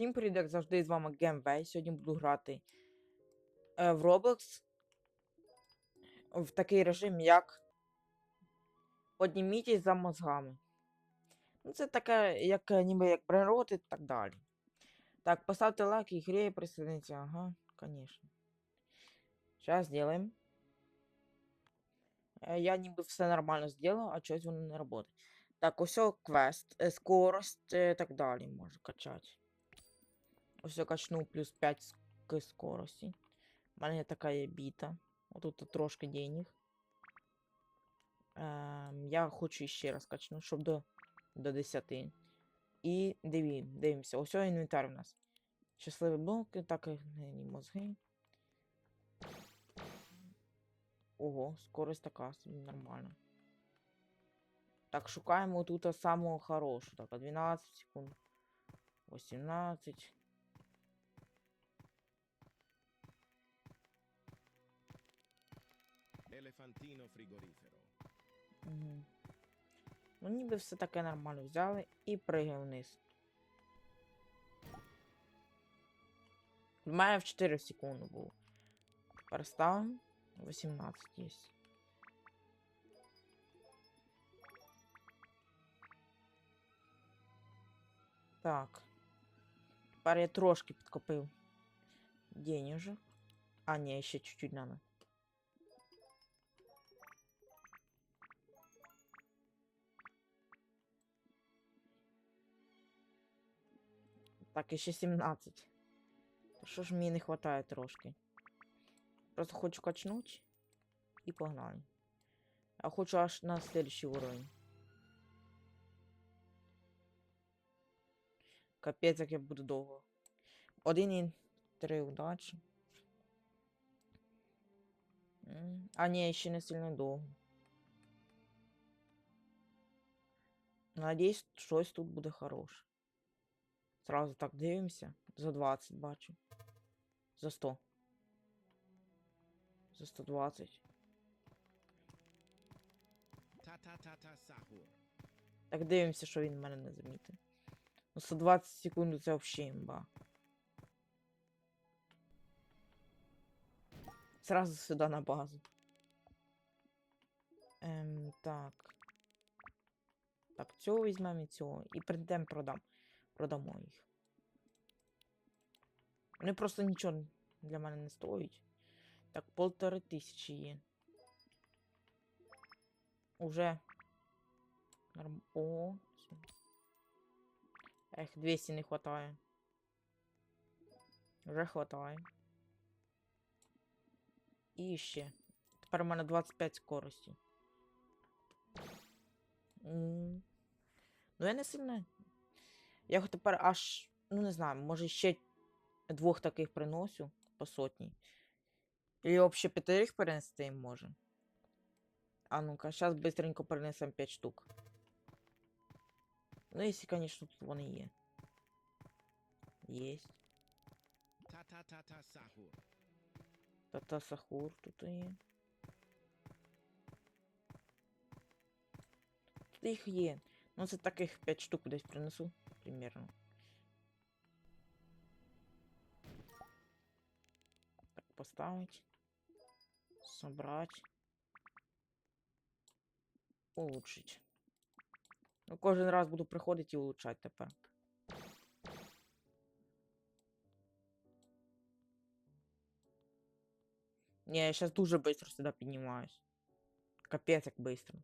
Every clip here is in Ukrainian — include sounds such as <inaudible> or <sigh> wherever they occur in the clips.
Всім привіт, як завжди, з вами Гемвей. Сьогодні буду грати е, в Roblox в такий режим, як Подніміть за мозгами. Ну, це таке, як е, ніби як природи і так далі. Так, поставте лайк і грі присоединіться. Ага, конечно. Сейчас сделаем. Е, Я ніби все нормально зробив, а щось воно не працює. Так, ось квест, скорость і так далі можу качати. Ось я качну плюс 5 к скорості. У мене така є біта. Отут трошки денег. Ем, я хочу ще раз качну, щоб до, до 10. І диві, дивимося. Ось інвентар у нас. Щасливі блоки, так і мозги. Ого, скорость така собі нормальна. Так, шукаємо тут самого хорошого. Так, 12 секунд. 18. Elefantino frigorifero. Угу. Ну, ніби все таке нормально взяли і пригаємо вниз. Мене в 4 секунди був. Переставимо. 18 є. Так. Тепер я трошки підкопив денежок. А, ні, ще чуть-чуть надо. Так, і ще 17. Що ж мені не вистачає трошки? Просто хочу качнуть і погнали. А хочу аж на следующий уровень. Капець, як я буду довго. Один і три удачі. А ні, ще не сильно довго. Надіюсь, щось тут буде хороше. Сразу так дивимося. За 20 бачу. За 100. За 120. Ta-ta-ta-ta. Так дивимося, що він мене не замітив. Ну, 120 секунд це взагалі імба. Сразу сюди на базу. Ем, так. Так, цього візьмемо і цього. І прийдемо продам. Продамо їх. Вони просто нічого для мене не стоять. Так, полтори тисячі є. Уже. Норм... О. Ех, 200 не хватає. Вже хватає. І ще. Тепер у мене 25 скорості. Ну я не сильно. Я тепер аж, ну не знаю, може ще двох таких приносю по сотні. Или взагалі п'ятерих перенести їм може. А ну-ка, зараз быстренько перенесемо 5 штук. Ну, якщо, конечно, тут вони є. Єсть. Ta-ta-ta-ta sahur. Тата Сахур тут є. Тут їх є. Ну, це таких 5 штук десь принесу, примерно. Так, поставить. Собрать. Улучшить. Ну, кожен раз буду приходити і улучшати тепер. Не, я сейчас дуже быстро сюда поднимаюсь. Капец, как быстро.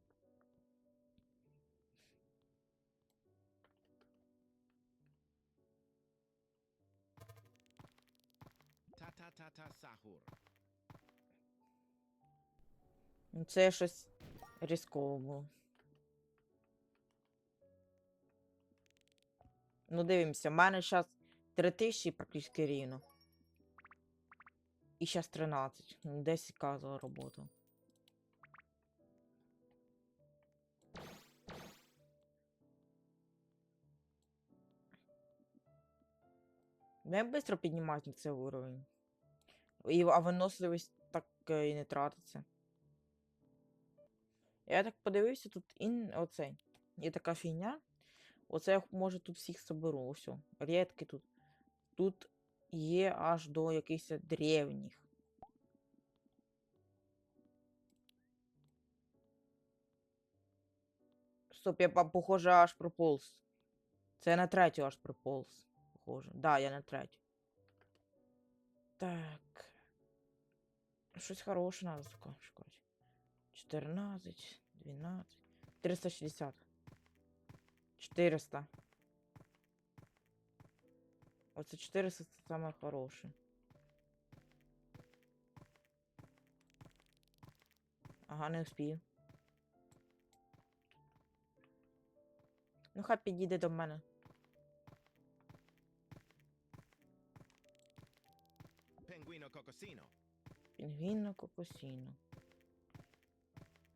Це щось різково було. Ну, дивимося, в мене зараз 3000 практично рівно. І зараз 13. Ну, 10к за роботу. Ну, Я швидко піднімаюсь на цей уровень. І, а виносливість так е, і не тратиться. Я так подивився, тут ін... оцей. Є така фігня. Оце я може тут всіх соберу. Ось. Рідки тут. тут є аж до якихось древніх. Стоп, я по- похоже аж прополз. Це я на третю аж прополз. Похоже. Да, я на третю. Так. Щось хороше надо шукати. 14, 12, 360. 400. Оце 400 це саме хороше. Ага, не успію. Ну, хай підійде до мене. Penguino cocosino. Пінгвінно кокосіно.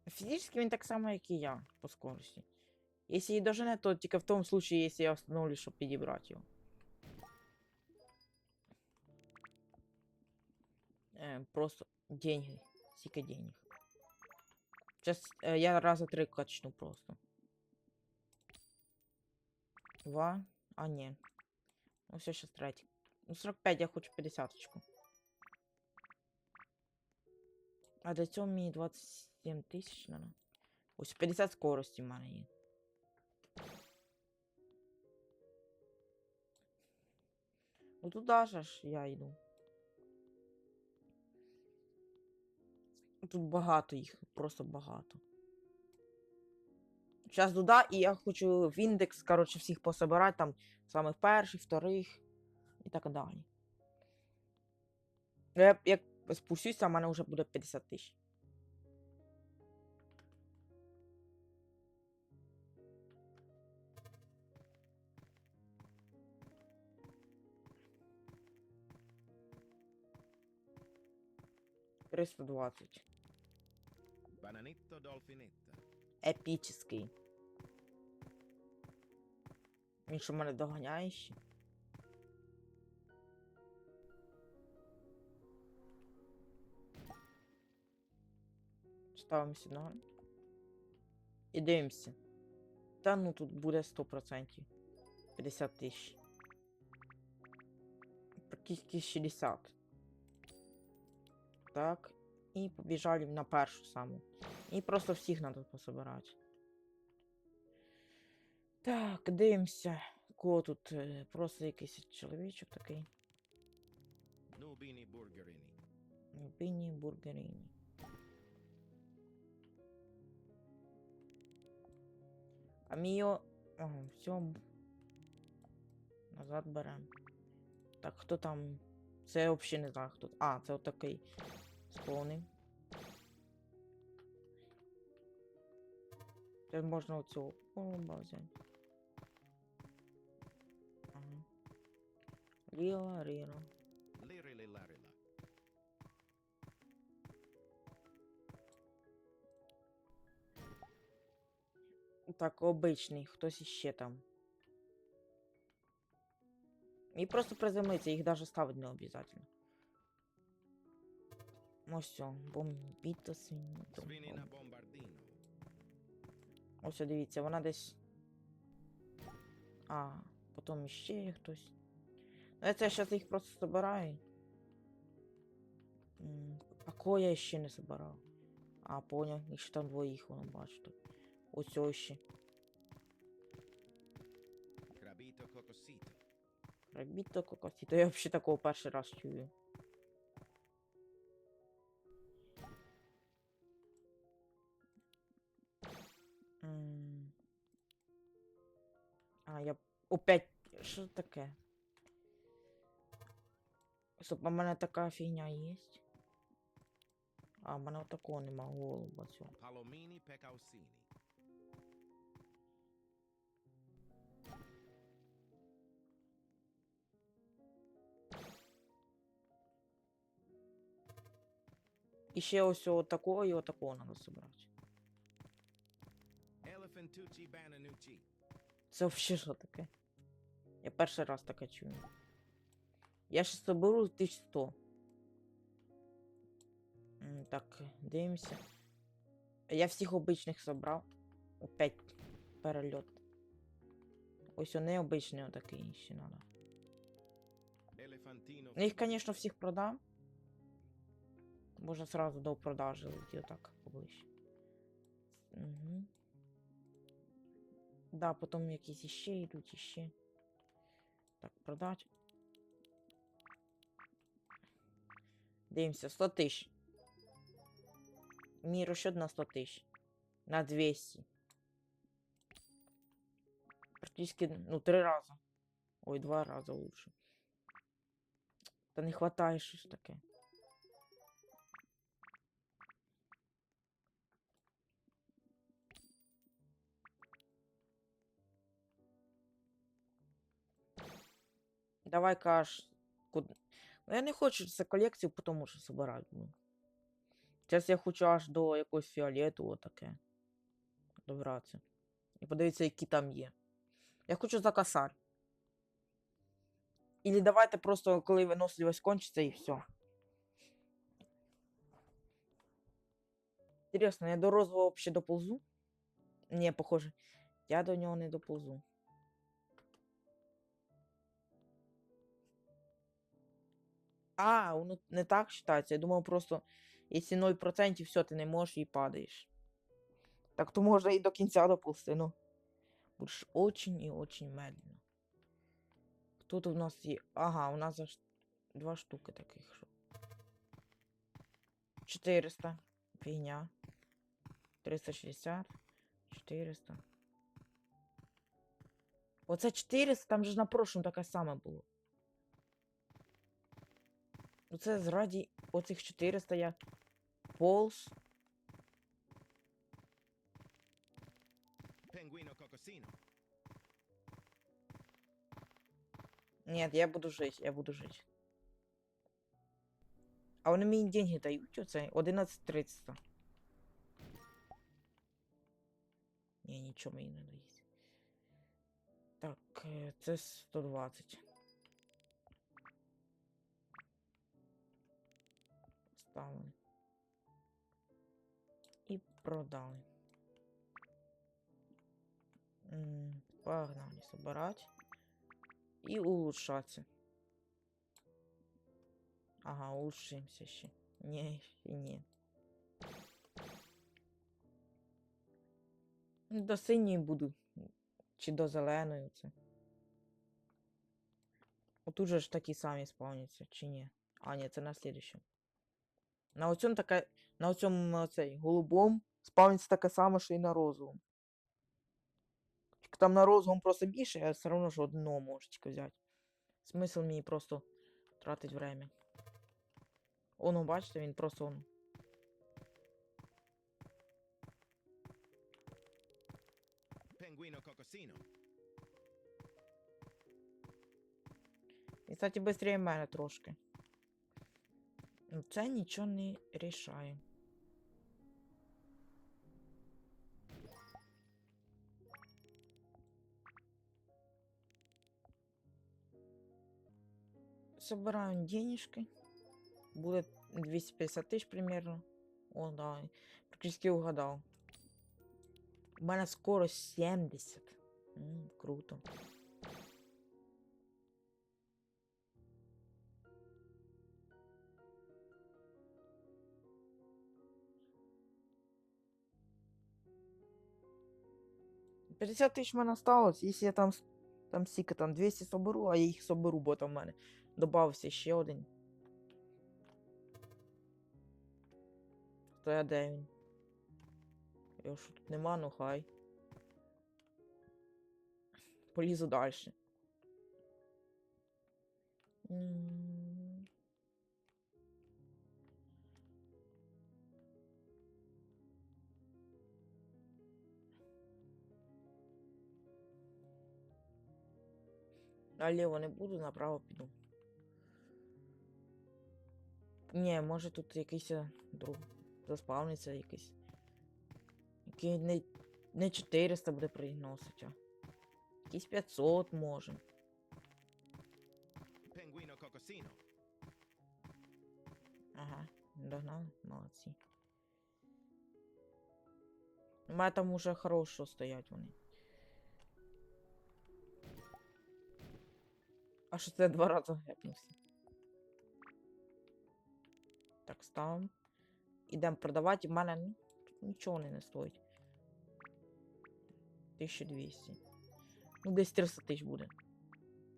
Фізично він так само, як і я, по скорості. Якщо її дожене, то тільки в тому случае, якщо я встановлю, щоб підібрати його. Е, просто деньги. Скільки денег. Сейчас е, я раза три качну просто. Два. А, ні. Ну все, сейчас третій. Ну 45 я хочу 50 -очку. А для цього мені 27 тисяч надо. Ось 50 скорості в мене є. Ну туди ж я йду. Тут багато їх, просто багато. Зараз туди, і я хочу в індекс, коротше, всіх пособирати, там самих перших, вторих і так далі. Я, як спущуся, в мене вже буде 50 тисяч. Триста двадцять. Епічний. Він що мене доганяє ще? Ставимося на. І дивимося. Та ну тут буде 100%. 50 тисяч. Практично 60. Так. І побіжали на першу саму. І просто всіх треба пособирати. Так, дивимося. Кого тут е, просто якийсь чоловічок такий. Nubini burgerini. Біні бургеріні. А міо. Ага, все. Назад берем. Так, хто там? Це я взагалі не знаю, хто. А, це отакий сповний. Це можна оцього голуба взяти. Ага. Ріла, ріла. Так, обичний, хтось іще там. І просто приземлиться, їх даже ставити не обов'язково. Ось все, бомбіто bombardino. Ось дивіться, вона десь. А, потім іще є хтось. Ну, я це зараз їх просто збираю. А кого я ще не збирав? А, поняв, ще там двоїх воно бачите. Ось ось ще. Crabito cocosito. Рабіто кокосі. То я взагалі такого перший раз чую. А, я опять. Що таке? Стоп, в мене така фігня є. А, в мене такого нема голуба цього. Palomini pecausini. І ще ось такого і отакого треба зібрати. Elephantucci bananucci. Це взагалі що таке? Я перший раз таке чую. Я ще соберу 1100. Так, дивимося. Я всіх обичних собрав. Опять перельот. Ось вони обичний отакий ще надо. Elefantino Я їх, fibro- звісно, всіх продам. Можна сразу до продажі зайти отак поближче. Угу. Да, потім якісь іще йдуть іще. Так, продать. Дивимося, 100 тисяч. Мій розчет на 100 тисяч. На 200. Практически, ну, три раза. Ой, два раза лучше. Та не хватає щось таке. Давай каш. Куд... Ну, я не хочу це колекцію, тому що собирати буду. Зараз я хочу аж до якогось фіолету таке. Добратися. І подивитися, які там є. Я хочу за косарь. Или давайте просто, коли виносливість кончиться, і все. Інтересно, я до розового вообще доползу? Ні, похоже. Я до нього не доползу. А, воно не так вважається. Я думав просто, якщо 0%, все, ти не можеш і падаєш. Так то можна і до кінця доползти, ну. Будеш очень і очень медленно. Тут у нас є. Ага, у нас аж два штуки таких. Що. 400. Фігня. 360. 400. Оце 400, там же на прошлому таке саме було. Оце зраді оцих 400 я полз. Penguino cocosino. Нет, я буду жить, я буду жить. А вони мені деньги дають оце 11.300. Ні, нічого мені не дають. Так, е, це 120. Ставили. І продали. Погнали собирать. И улучшаться. Ага, улучшимся ще. Не, ще ні. До синьої буду. Чи до зеленої це. Отут же ж такі самі спавняться, чи ні? А, ні, це на слідущому. На оцьому таке. На оцьому оцей голубом спавниться таке саме, що і на розовому. Тільки Там на розовому просто більше, я все одно ж одного можу тільки взяти. Смисл мені просто тратить время. Оно, бачите, він просто он. І, кстати, швидше мене трошки. Ну, це нічого не рішає. Собираем денежки. Будет 250 тысяч примерно. О, да. Практически угадал. У мене скоро 70. М, круто. П'ятдесят тисяч в мене осталось, якщо я там, там стільки там 200 соберу, а я їх соберу, бо там в мене добавився ще один. Я де він? Його що тут нема, ну хай. Полізу далі. Наліво не буду, направо піду. Ні, може тут якийсь е, друг заспавниться якийсь. Який не, не 400 буде приносити, а. Якийсь 500 може. Penguino cocosino. Ага, догнали, молодці. У мене там уже хорошо стоять вони. А що це два рази гепнувся? Так, ставимо. Ідемо продавати, в мене ну, нічого не, не стоїть. 1200. Ну, десь 300 тисяч буде.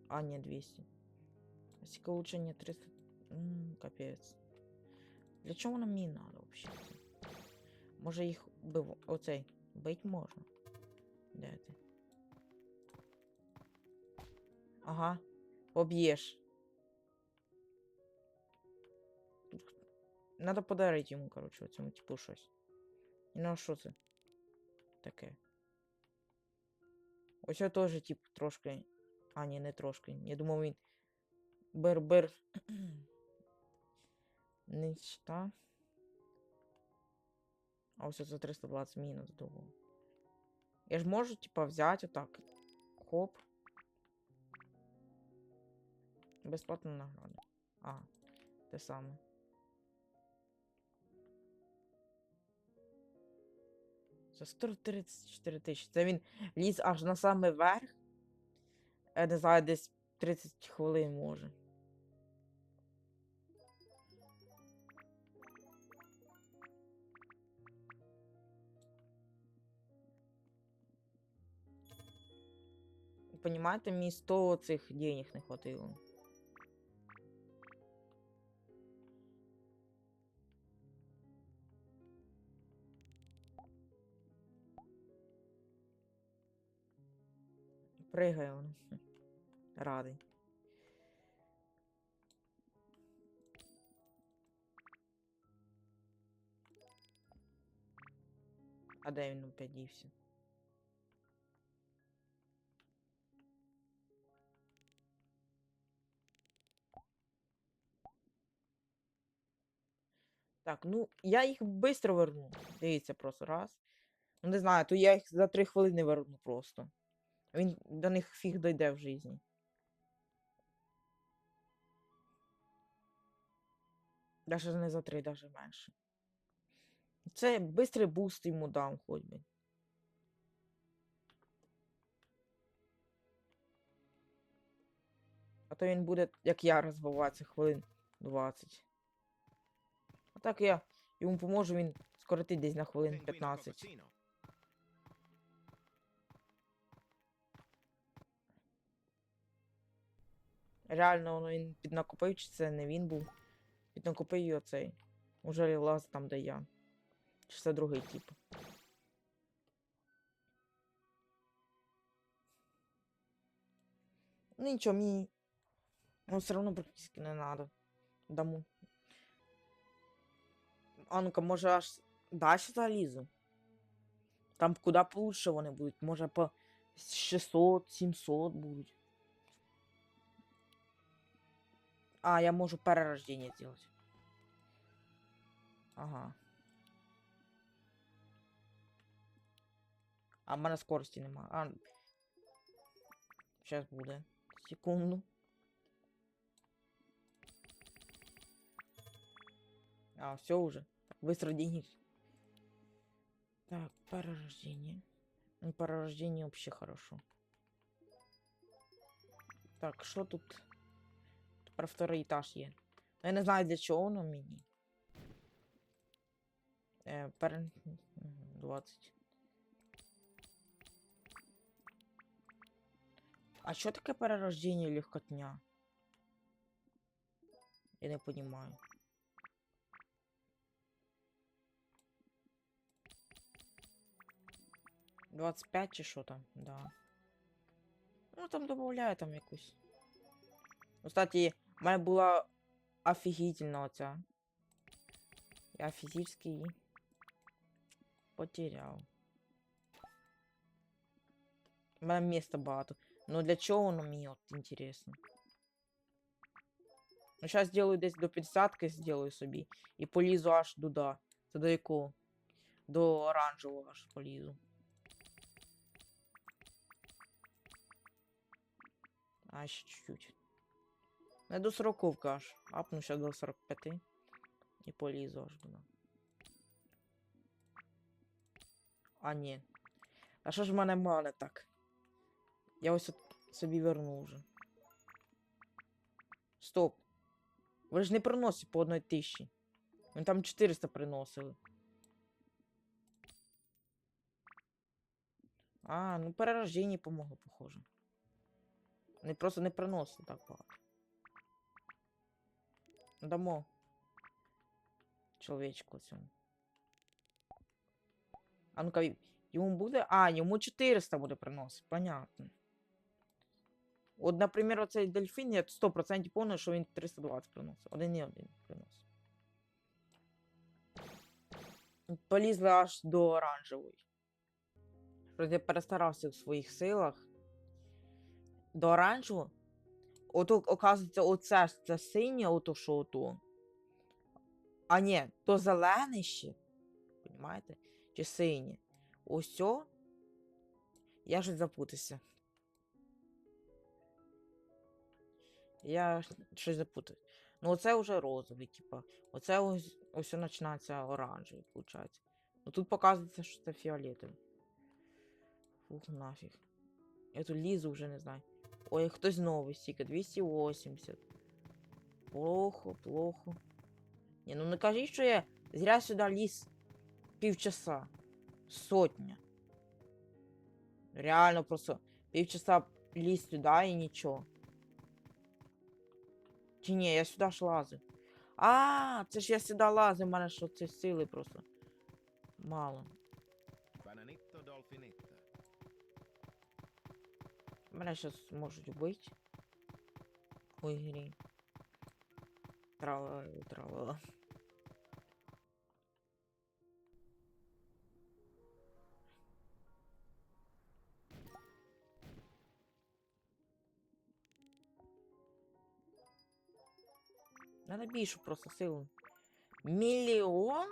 А, ні, 200. А скільки улучшення 300. Ммм, капець. Для чого нам мені надо взагалі? Може їх бив... Оцей. Бить можна. Де ти? Ага. Х- Надо подарити йому, коротше, цьому типу щось. Ну, а що це? Таке. Ось я теж, тип, трошки. А, ні, не трошки. Я думав, він. Бер-бер. <clears throat> Нічта. А ось це 320 мінус довго. Я ж можу, типа, взяти отак. Хоп. Безплатна награда. А, те саме. За 134 тисячі. Це він ліз аж на самий верх. Я не знаю, десь 30 хвилин може. Понимаете, мені 100 цих денег не хватило. Пригає. Хм. Радий. А де він опять дівся? Так, ну я їх швидко верну. Дивіться просто раз. Ну не знаю, то я їх за 3 хвилини верну просто. Він до них фіг дойде в житті. Даже не за 3, даже менше. Це бистрий буст йому дам хоч би. А то він буде, як я, розвиватися хвилин 20. А так я йому поможу, він скоротить десь на хвилин Penguino 15. Реально, воно він піднакопив, чи це не він був. Піднакопив і оцей. Уже лаз там, де я. Чи це другий тип. Ну нічого, мені. Ну, все одно практично не надо. Даму. А ну-ка, може аж далі залізу. Там куди получше вони будуть. Може по 600-700 будуть. А, я можу перерождение сделать. Ага. А в мене скорості нема. А... Сейчас буде. Секунду. А, все уже. Быстро деньги. Так, перерождение. Ну, перерождение вообще хорошо. Так, що тут? Про второй етаж є. Ну, я не знаю, для чого воно мені. Е, пер... 20. А що таке перерождення легкотня? Я не понимаю. Двадцять п'ять чи що там, да. Ну там добавляю там якусь. Ну, в мене була офігітельна оця. Я фізично її потеряв. У мене міста багато. Ну для чого воно мені от інтересно? Ну, зараз зроблю десь до 50 зроблю собі. І полізу аж туди. Це до якого? До оранжевого аж полізу. А, ще чуть-чуть. Не до 40 аж. Ще до 45. І полізу аж туди. А ні. А що ж в мене мане так? Я ось от собі верну вже. Стоп. Ви ж не приносите по одной тисячі. Ми там 400 приносили. А, ну перерождення помогло, похоже. Не просто не приносили так багато. Дамо. Чоловічку цьому. А ну-ка, йому буде. А, йому 400 буде приносити. Понятно. От, наприклад, оцей дельфін, я 100% певний, що він 320 приносить. Один і один приносить. Полізли аж до оранжевої. Я перестарався в своїх силах. До оранжевого. Ото, оказується, оце ж це синє, ото що ото. А ні, то зелене ще. Понімаєте? Чи синє? Ось. Я ж запутався. Я щось запутав. Ну, оце вже розовий, типа. Оце ось, ось починається оранжевий, виходить. Ну тут показується, що це фіолетовий. Фух, нафіг. Я тут лізу вже не знаю. Ой, хтось новий, стільки 280. Плохо, плохо. Ні, ну не кажіть, що я зря сюди ліз півчаса. Сотня. Реально просто півчаса ліз сюди і нічого. Чи ні, я сюди ж лазив. А, це ж я сюди лазив, в мене що це сили просто. Мало. Мене зараз можуть вбити. У ігрі. Трава, трава. Надо більше просто силу. Мільйон?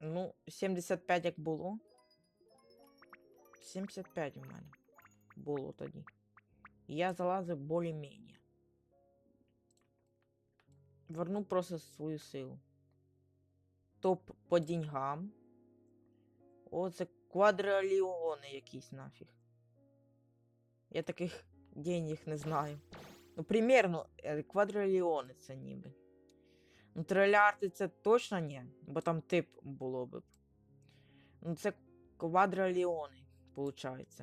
Ну, 75 як було. 75 у мене було тоді. І Я залазив більш-менш. Верну просто свою силу. Топ по деньгам. О, це квадроліони якісь нафіг. Я таких денег не знаю. Ну, примерно, е, квадроліони це ніби. Ну, трилярди це точно ні, бо там тип було б. Ну, це квадроліони, виходить.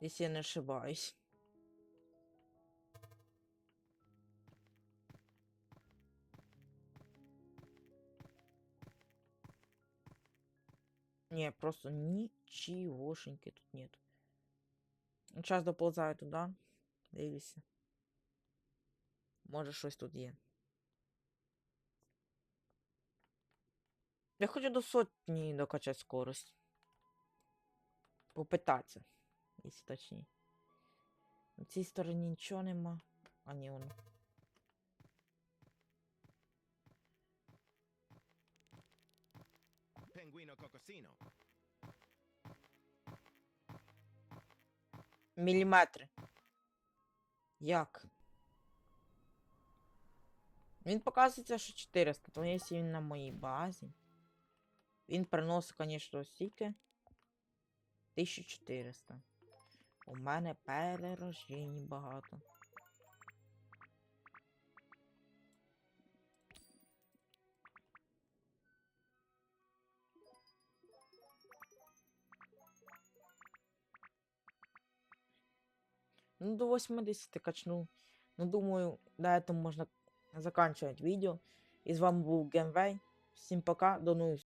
Если я не ошибаюсь. Не, просто ничегошеньки тут нет. Сейчас доползаю туда. Дивлюся. Може щось тут є. Я хочу до сотні докачати скорость. Попитатися, якщо точніше. На цій стороні нічого нема. А ні, воно. Penguino cocosino. Міліметри. Як? Він показується, що 400, то якщо він на моїй базі. Він приносить, звісно, стільки. 1400. У мене перерождень багато. Ну, до 80 качну. Ну, думаю, на этом можно заканчивать видео. И с вами был Генвей. Всем пока, до новых